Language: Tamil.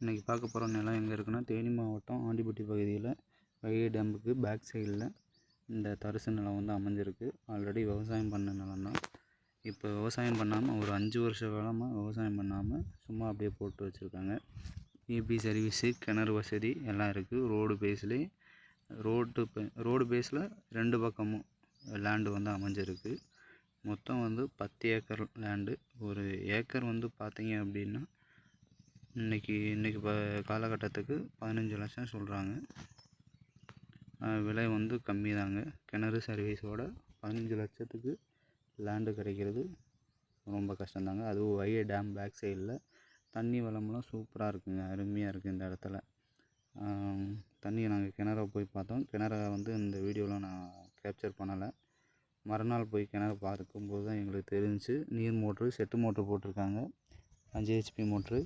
இன்றைக்கி பார்க்க போகிற நிலம் எங்கே இருக்குன்னா தேனி மாவட்டம் ஆண்டிப்பட்டி பகுதியில் வைகை டேமுக்கு பேக் சைடில் இந்த தரிசு நிலம் வந்து அமைஞ்சிருக்கு. ஆல்ரெடி விவசாயம் பண்ண நிலம் தான். இப்போ விவசாயம் பண்ணாமல் ஒரு அஞ்சு வருஷ காலமாக விவசாயம் பண்ணாமல் சும்மா அப்படியே போட்டு வச்சுருக்காங்க. ஏபி சர்வீஸு கிணறு வசதி எல்லாம் இருக்குது ரோடு பேஸ்லேயே ரோட்டு ரோடு பேஸில் ரெண்டு பக்கமும் லேண்டு வந்து அமைஞ்சிருக்கு. மொத்தம் வந்து பத்து ஏக்கர் லேண்டு ஒரு ஏக்கர் வந்து பார்த்தீங்க அப்படின்னா இன்றைக்கி இன்றைக்கி இப்போ காலகட்டத்துக்கு பதினஞ்சு லட்சம் சொல்கிறாங்க விலை வந்து கம்மி தாங்க கிணறு சர்வீஸோட பதினஞ்சு லட்சத்துக்கு லேண்டு கிடைக்கிறது ரொம்ப கஷ்டந்தாங்க அதுவும் வைகை டேம் பேக் சைடில் தண்ணி வளம்லாம் சூப்பராக இருக்குங்க. அருமையாக இருக்குது இந்த இடத்துல. தண்ணியை நாங்கள் கிணற போய் பார்த்தோம். கிணற வந்து இந்த வீடியோவில் நான் கேப்சர் பண்ணலை. மறுநாள் போய் கிணறு பார்க்கும்போது தான் எங்களுக்கு தெரிஞ்சுச்சு நீர் மோட்ரு செட்டு மோட்ரு போட்டிருக்காங்க. அஞ்சு ஹெச்பி மோட்ரு.